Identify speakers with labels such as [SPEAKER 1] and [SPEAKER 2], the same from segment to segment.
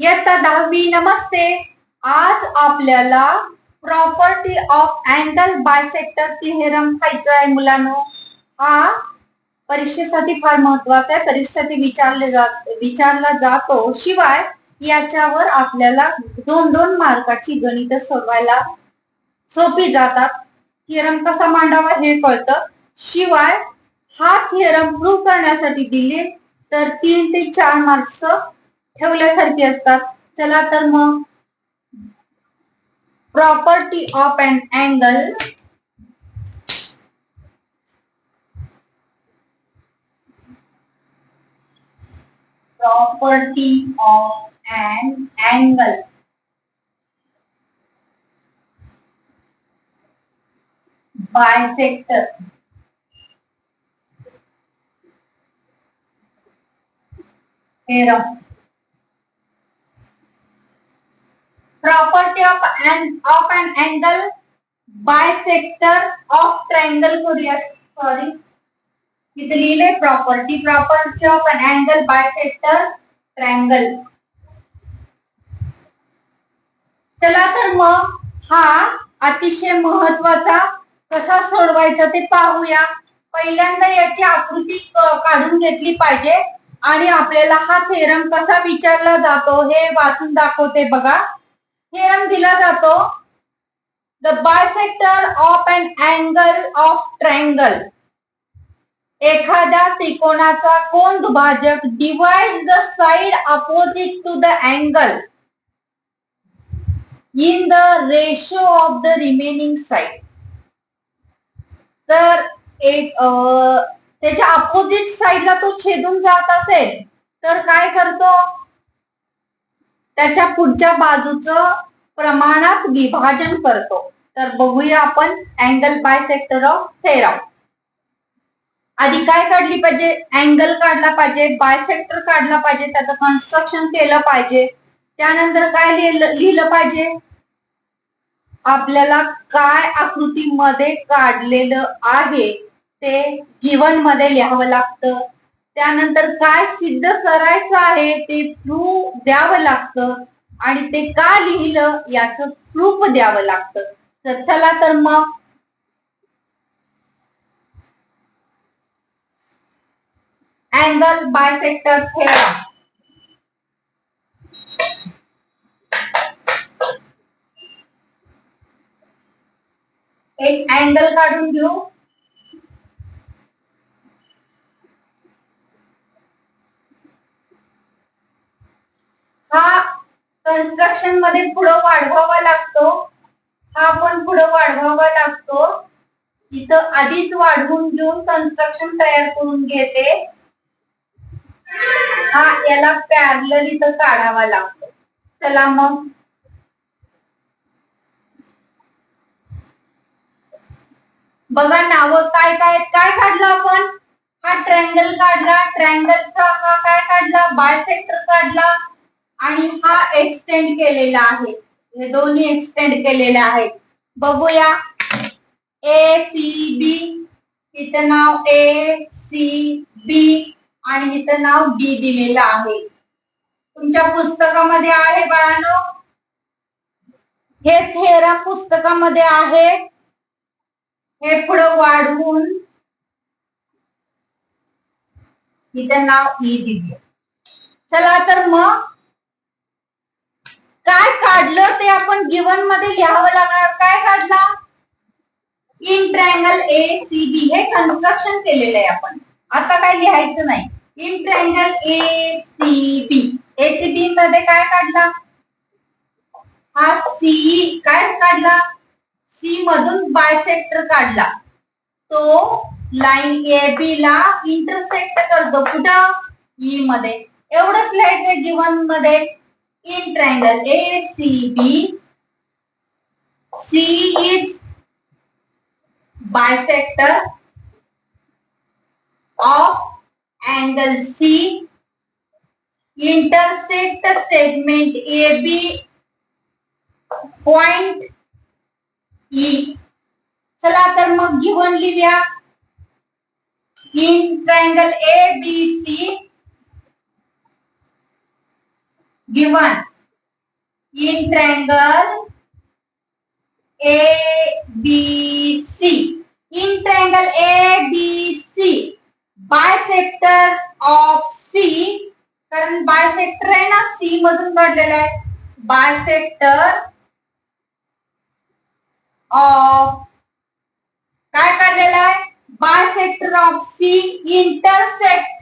[SPEAKER 1] इयत्ता दहावी नमस्ते. आज आपल्याला property of angle bisector theorem खायचा आहे मुलांनो. हा परीक्षेसाठी फार महत्त्वाचा आहे. परीक्षेसाठी विचारले जात विचारला जातो. शिवाय याच्यावर आपल्याला दोन दोन मार्काची गणित सोडवायला सोपी जातात. थिअरम कसा मांडावा हे कळतं. शिवाय हा थिअरम प्रूव्ह करण्यासाठी दिले तर तीन ते चार मार्क्स ठेवल्यासारखे असतात. चला तर मग property of an angle property of an angle bisector theorem. Property of an of an angle bisector of triangle करूया सॉरी इथे लिहिले property property of an angle bisector triangle चला तर मग हा अतिशय महत्त्वाचा कसा सोडवायचा ते पाहूया. पहिल्यांदा याची आकृती काढून घेतली पाहिजे. आणि आपल्याला हा थेरम कसा विचारला जातो हे वाचून दाखवते बघा. थेरम दिला जातो. The bisector of an angle of triangle एखाद्या त्रिकोणाचा कोण दुभाजक divide the side opposite to the angle in the ratio of the remaining side तर एक त्याच्या अपोजिट साइडला तो छेदून जात असेल तर काय करतो? त्याच्या पुढच्या बाजूचं प्रमाणात विभाजन करतो. तर बघूया आपण angle bisector of theorem आधी काय काढली पाहिजे? अँगल काढला पाहिजे बायसेक्टर काढला पाहिजे त्याचं कन्स्ट्रक्शन केलं पाहिजे. त्यानंतर काय लिहिलं पाहिजे? आपल्याला काय आकृतीमध्ये काढलेलं आहे ते गिवनमध्ये लिहावं लागतं. त्यानंतर काय सिद्ध करायचं आहे ते प्रूफ द्यावं लागतं आणि ते का लिहिलं याच प्रूफ द्यावं लागतं. तर चला तर मग. Angle bisector theorem. एक अँगल काढून घेऊ. हा कन्स्ट्रक्शनमध्ये पुढं वाढवावा लागतो. हा पण पुढं वाढवावा लागतो. इथं आधीच वाढवून घेऊन कन्स्ट्रक्शन तयार करून घेते. हा याला पॅरल इथं काढावा लागतो. चला मग. बघा नाव काय काय काय काढलं आपण? हा ट्रँगल काढला ट्रँगलचा हा काय काढला? बायसेक्टर काढला. आणि हा एक्सटेंड केलेला आहे. हे दोन्ही एक्सटेंड केलेले आहेत. बघूया. ए सी बी इथं नाव ए सी बी आणि इथं नाव डी दिलेलं आहे. तुमच्या पुस्तकामध्ये आहे बाळानो? हे थेरा पुस्तकामध्ये आहे. हे पुढं वाढवून इथं नाव e ई दिले चला तर मग काय काढलं ते आपण गिवनमध्ये लिहावं लागणार? काय काढला? In triangle A C B हे कन्स्ट्रक्शन केलेलं आहे आपण. आता काय लिहायचं नाही. In triangle A C B A C B मध्ये काय काढला? हा सी काय काढला? सी मधून बायसेक्टर काढला. तो लाईन ए बी ला इंटरसेक्ट करतो. कुठं? ई मध्ये. एवढंच लिहायचंय गिवनमध्ये. In triangle ACB, C is bisector of angle C intersect the segment AB point E चला तर मग घेऊन लिहूया in triangle A B C given in triangle A B C. In triangle A B C, bisector of C. कारण bisector आहे ना C मधून काढलेला आहे. बायसेक्टर ऑफ काय काढलेला आहे? Bisector of C intersect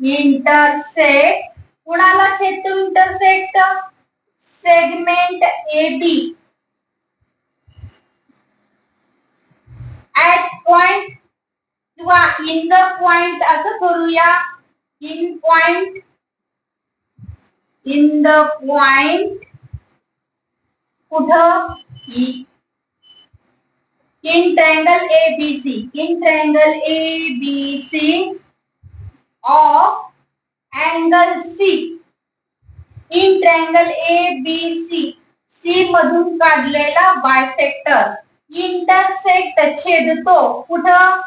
[SPEAKER 1] intersect कुणाला छेदतो intersect segment A B at point किंवा इन द पॉइंट असं करूया. In point in the point कुठं? E C in triangle A B C of angle C, in triangle ABC, C. मधून काढलेला bisector intersect छेदतो. कुठं?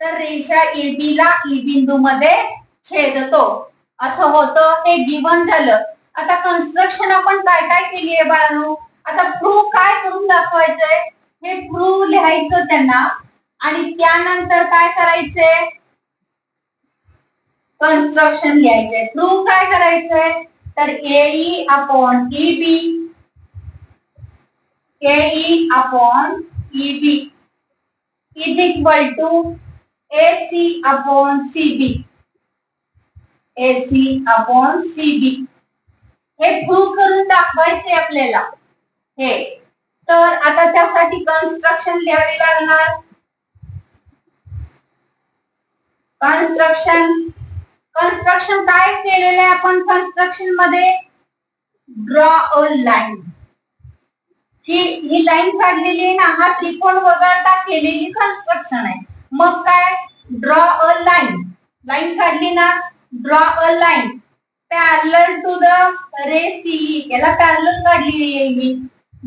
[SPEAKER 1] तर रेषा AB ला e ई बिंदू मध्ये छेदतो. असं होतं. हे गिवन झालं. आता कन्स्ट्रक्शन आपण काय काय केली आहे बाळांनो आता प्रूफ काय करून दाखवायचंय? हे प्रूव्ह लिहायचं त्यांना. आणि त्यानंतर काय करायचंय? कन्स्ट्रक्शन लिहायचंय. प्रूव्ह काय करायचंय? तर A E upon E B A E upon E B is equal to A C upon C B A C upon C B हे प्रूव्ह करून दाखवायचे आपल्याला. हे. तर आता त्यासाठी कन्स्ट्रक्शन लिहावे लागणार. कन्स्ट्रक्शन कन्स्ट्रक्शन काय केलेलं आहे आपण कन्स्ट्रक्शनमध्ये? ड्रॉ अ लाईन ही ही लाईन काढलेली आहे ना हा त्रिकोण वगळता केलेली कन्स्ट्रक्शन आहे. मग काय? ड्रॉ अ लाईन लाईन काढली ना draw a line parallel to the ray C याला पॅरल काढलेली आहे ही.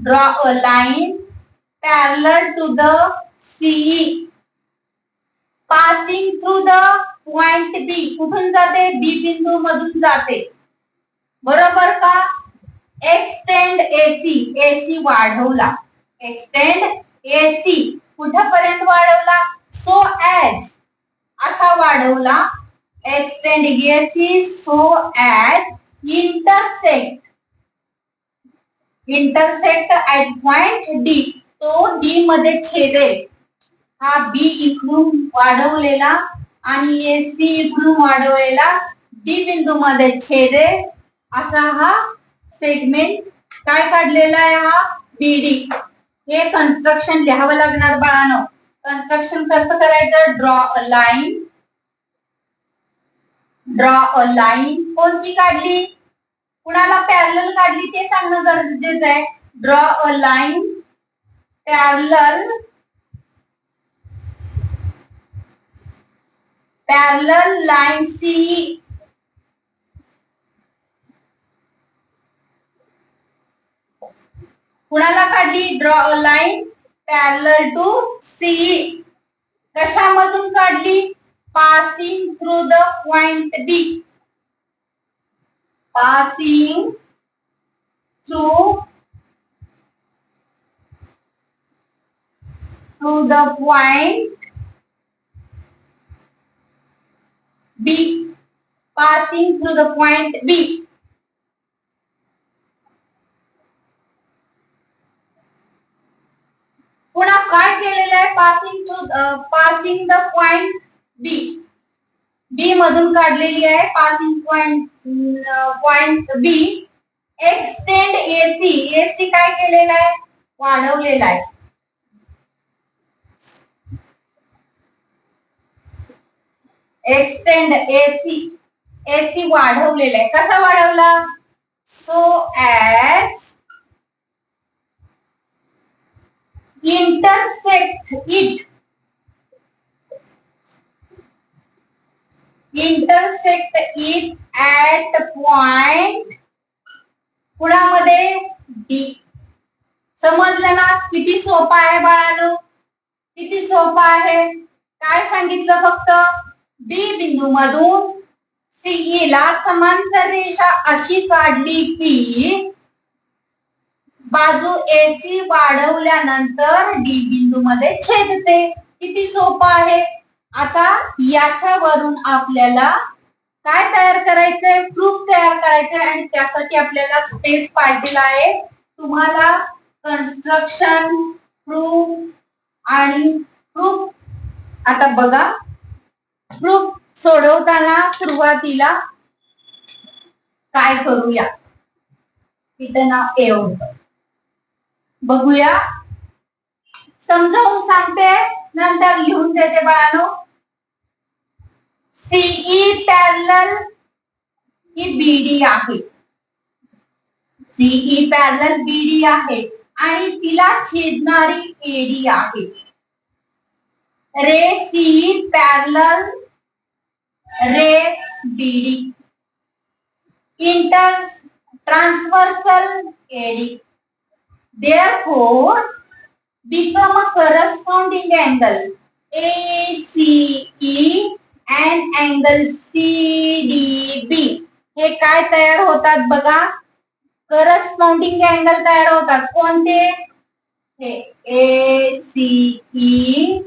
[SPEAKER 1] Draw a line parallel to the C E passing through the point B कुठून जाते? बी बिंदू मधून जाते. बरोबर का? Extend A C A C वाढवला. एक्सटेंड एसी कुठपर्यंत वाढवला? सो ऍज असा वाढवला. Extend A C so as intersect intersect at point D तो डी मध्ये छेदेल. हा बी इकडून वाढवलेला. आणि ए सी इकडून वाढवलेला डी बिंदू मध्ये छेदे असा हा सेगमेंट काय काढलेला आहे हा? बीडी हे कन्स्ट्रक्शन लिहावं लागणार बाळानं. कन्स्ट्रक्शन कसं करायचं? Draw a line draw a line कोणती काढली? कुणाला पॅरल काढली ते सांगणं गरजेचं आहे. Draw a line parallel parallel line C. कुणाला काढली? Draw a line parallel to C कशामधून काढली? Passing through the point B passing through through the point B. Passing through the point B. पुन्हा काय केलेलं आहे? Passing to passing the point B B मधून काढलेली आहे. Passing point point B extend A C A C काय केलेला आहे? वाढवलेला आहे. एक्सटेंड एसी एसी वाढवलेला आहे. कसा वाढवला? So as intersect it intersect it at point कुणामध्ये? D समजलं ना? किती सोपा आहे बाळानं? किती सोपा आहे? काय सांगितलं फक्त? बी बिंदू मधून सीई e ला समांतर रेषा अशी काढली की बाजू एसी वाढवल्यानंतर डी बिंदू मध्ये छेदते. किती सोपं आहे? आता याच्यावरून आपल्याला काय तयार करायचंय? प्रूफ तयार करायचंय आणि त्यासाठी आपल्याला स्पेस पाहिजे आहे. तुम्हाला कन्स्ट्रक्शन प्रूफ आणि प्रूफ आता बघा. प्रूफ सोडवताना सुरुवातीला काय करूया? तिथं ना ए बघूया. समजावून सांगते. नंतर लिहून देते बाळानो. सीई पॅरल ही बीडी आहे. C E parallel B D आहे. आणि तिला छेदणारी एडी आहे. Ray C E parallel ray D inter transversal A D therefore become a corresponding angle. ACE and angle CDB हे काय तयार होतात बघा? करस्पॉन्डिंग अँगल तयार होतात. कोणते? हे ए सी e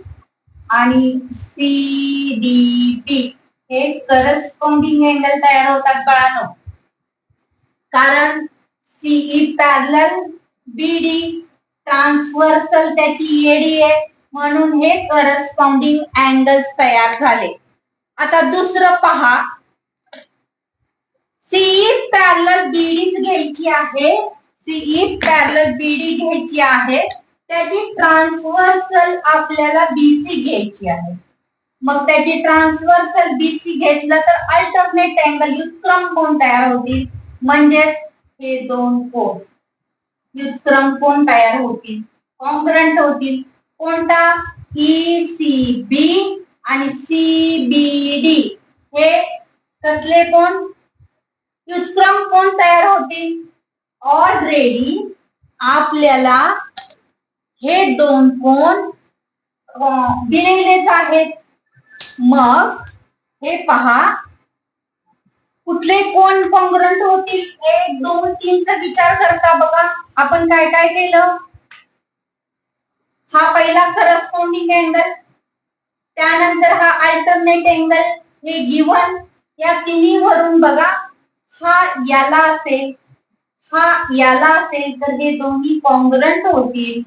[SPEAKER 1] आणि सी डी बी हे करस्पॉन्डिंग अँगल तयार होतात बाळानो. कारण सीई पॅरल बीडी ट्रान्सवर्सल त्याची एडी आहे म्हणून हे करस्पॉन्डिंग अँगल्स तयार झाले. आता दुसरं पहा. सीई पॅरलर बीडीच घ्यायची आहे. सीई पॅरलर बीडी घ्यायची आहे. त्याची ट्रान्सवर्सल आपल्याला बीसी घ्यायची आहे. मग त्याची ट्रान्सवर्सल बीसी घेतलं तर अल्टरनेट अँगल युत्क्रम कोण तयार होतील? म्हणजेच हे दोन कोण युत्क्रम कोण तयार होतील? कॉन्ग्रंट होतील. कोणता? ई सी बी आणि सी बी डी हे कसले कोण? युत्क्रम कोण तयार होतील? ऑलरेडी आपल्याला हे दोन कोण दिलेलेच आहेत. मग हे पहा. कुठले कोण कॉन्ग्रंट होतील? एक दोन तीनचा विचार करता बघा. आपण काय काय केलं? हा पहिला करस्पॉन्डिंग अँगल त्यानंतर हा अल्टरनेट अँगल हे गिवन या तिन्ही वरून बघा. हा याला असेल. हा याला असेल. तर हे दोन्ही कॉन्ग्रंट होतील.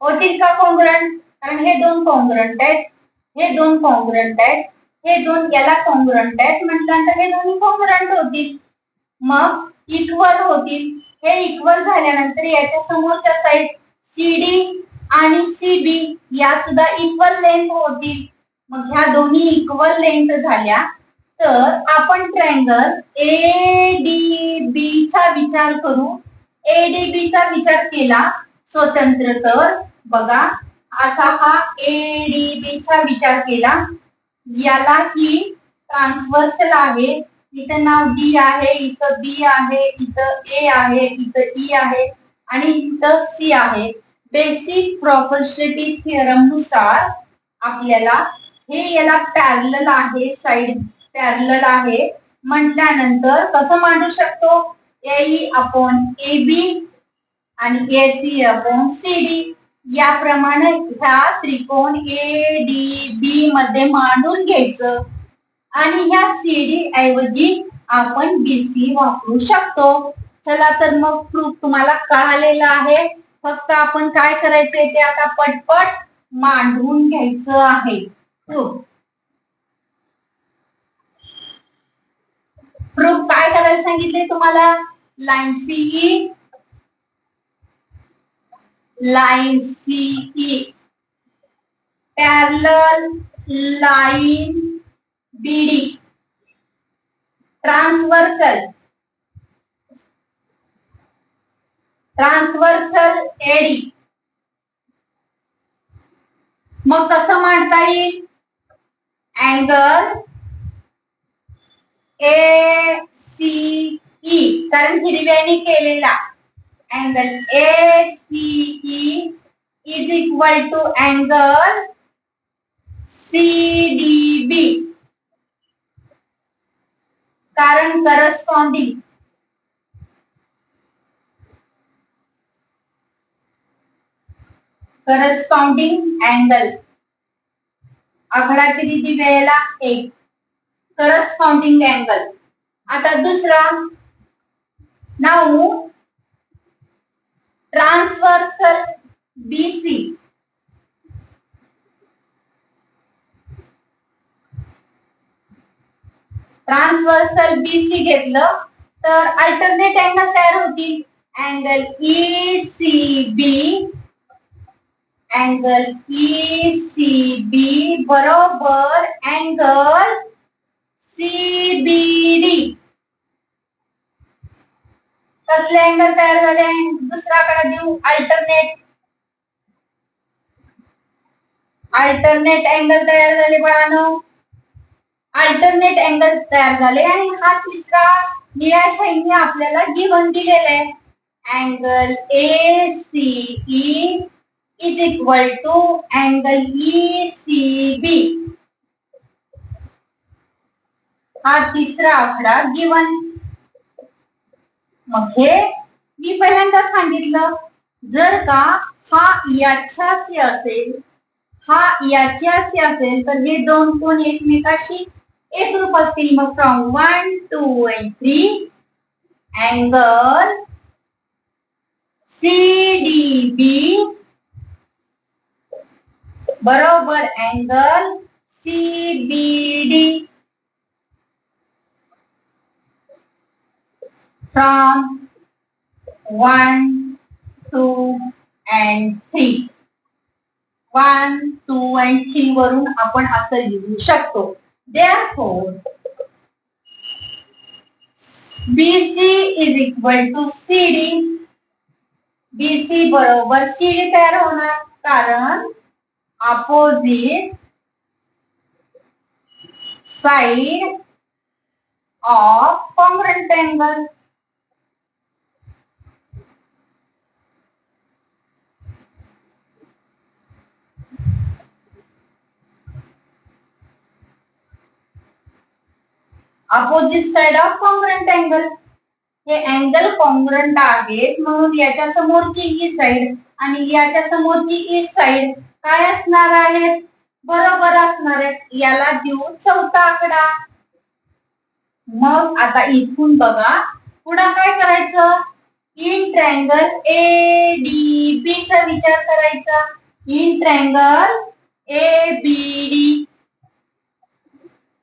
[SPEAKER 1] होतील का कॉन्ग्रंट कारण हे दोन कॉन्ग्रंट आहेत. हे दोन कॉन्ग्रंट आहेत. हे दोन याला कॉन्ग्रंट आहेत. म्हटल्यानंतर हे दोन्ही कॉन्ग्रंट होतील. मग इक्वल होतील. हे इक्वल झाल्यानंतर याच्या समोरच्या साईड सी आणि सी बी या सुद्धा इक्वल लेंथ होतील. मग ह्या दोन्ही इक्वल लेंथ झाल्या. तर आपण ट्रँगल ए डी बी चा विचार करू. ए डी बी चा विचार केला. स्वतंत्र तर बघा. असा हा ए डी बी चा विचार केला. याला ही ट्रान्सवर्सल आहे. इथं नाव डी आहे इथं बी आहे इथं ए आहे इथं ई आहे आणि इथं सी आहे. बेसिक प्रॉपर्शिटी थिअरमनुसार आपल्याला हे याला पॅरल आहे साइड पॅरल आहे. म्हटल्यानंतर कसं मांडू शकतो? ए अपॉन ए बी आणि A C upon C D याप्रमाणे ह्या त्रिकोण ए डी बी मध्ये मांडून घ्यायचं. आणि ह्या सी डी ऐवजी आपण बीसी वापरू शकतो. चला तर मग प्रूफ तुम्हाला कळालेला आहे. फक्त आपण काय करायचंय ते आता पटपट मांडून घ्यायचं आहे. प्रूफ प्रूफ काय करायला सांगितले तुम्हाला? Line C E line C E parallel line B D transversal transversal A D मग कसं मांडता येईल? Angle A C E. कारण हिरव्याने केलेला. Angle A C is equal to angle C D B कारण करस्पॉन्डिंग करस्पॉन्डिंग अँगल आकडा किती दिलेला एक. करस्पॉन्डिंग अँगल आता दुसरा. Now. Transversal BC transversal BC घेतलं. तर अल्टरनेट अँगल तयार होतील angle E C B angle E C B बरोबर अँगल सी बी कसले अँगल तयार झाले दुसराकडे देऊ अल्टरनेट अल्टरनेट अँगल तयार झाले अल्टरनेट अँगल तयार झाले हा तिसरा निळ्या given A C E is equal to angle E C B हा तिसरा आकडा गिवन मग हे मी पहिल्यांदा सांगितलं. जर का हा याच्याशी असेल हा याच्याशी असेल तर हे दोन कोण एकमेकाशी एकरूप असतील? मग from one two and three angle C D B बरोबर angle C B D from 1, 2 and 3. 1, 2 and 3 वरून आपण असं लिहू शकतो. Therefore BC is equal to CD BC बरोबर CD तयार होणार. कारण opposite side of congruent angle opposite side of congruent angle हे अँगल कॉन्ग्रंट आहेत म्हणून याच्या समोरची ही साइड आणि याच्या समोरची ही साइड काय असणार आहेत? बरोबर असणार आहेत. याला देऊ चौथा आकडा. मग आता इथून बघा पुढे काय करायचं? In triangle A D B चा विचार करायचा. In triangle A B D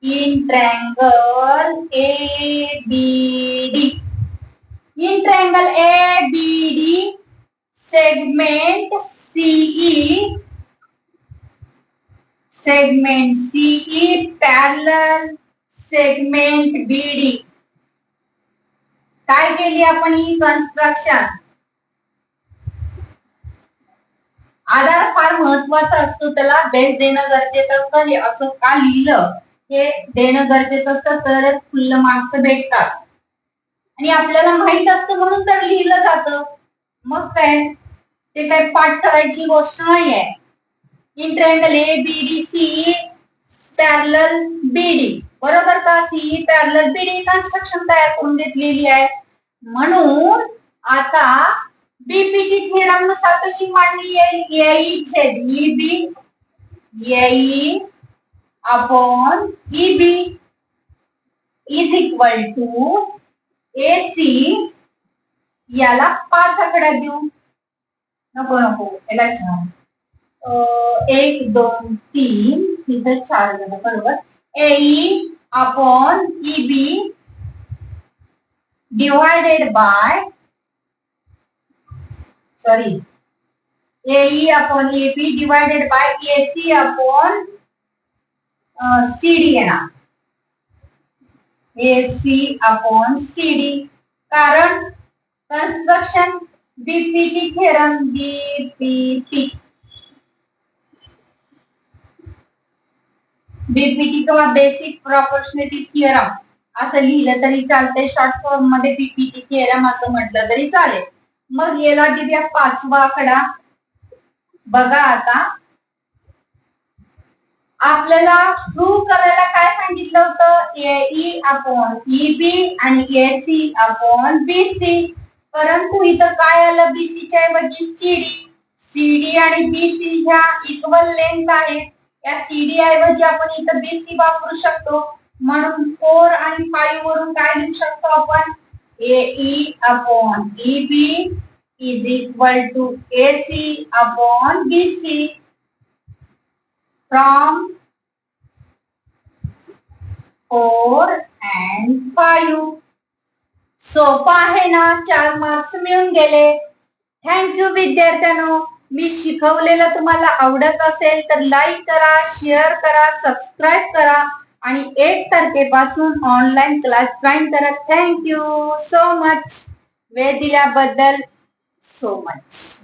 [SPEAKER 1] in triangle ABD. In triangle ABD, segment CE, segment CE parallel segment BD. काय केली आपण ही कन्स्ट्रक्शन आधार फार महत्त्वाचा असतो त्याला बेस देणं गरजेचं असतं असं का लिहिलं हे देणं गरजेचं असतं तरच फुल्ल मार्क्स भेटतात. आणि आपल्याला माहीत असतं म्हणून तर लिहिलं जातं. मग काय? ते काय पाठ करायची गोष्ट नाहीये. In triangle A B D C parallel B D बरोबर का? C parallel B D construction तयार करून घेतलेली आहे. म्हणून आता बीपीटी थेरमनुसार कशी मांडली येईल येई छेद ई बी येई upon E B is equal to A C याला पाच आकडा देऊ. नको नको, याला चार. एक, दोन, तीन तिथं चार बरोबर. A upon E B by sorry A upon divided by A C upon C D येणार. A C upon C D कारण construction BPT theorem BPT BPT किंवा बेसिक प्रॉपर्शनिटी थिअरम असं लिहिलं तरी चालतंय. शॉर्ट फॉर्ममध्ये बीपीटी थिअरम असं म्हटलं तरी चालेल. मग याला देऊया पाचवा आकडा. बघा आता. आपल्याला प्रूव्ह करायला काय सांगितलं होतं? ए अपॉन ई बी आणि A C upon B C परंतु इथं काय आलं? बी सीच्या ऐवजी सीडी सीडी आणि बी सी ह्या इक्वल लेंथ आहेत या सीडी ऐवजी आपण इथं बी सी वापरू शकतो. म्हणून फोर आणि फाईव्ह वरून काय लिहू शकतो आपण? A upon E B is equal to A C upon B C from four and five सोपा आहे ना चार मार्क्स मिळून गेले. थँक्यू विद्यार्थ्यांनो. मी शिकवलेलं तुम्हाला आवडत असेल तर लाईक करा शेअर करा सबस्क्राईब करा. आणि एक तारखेपासून ऑनलाईन क्लास जॉईन करा. थँक्यू सो मच वेळ दिल्याबद्दल सो मच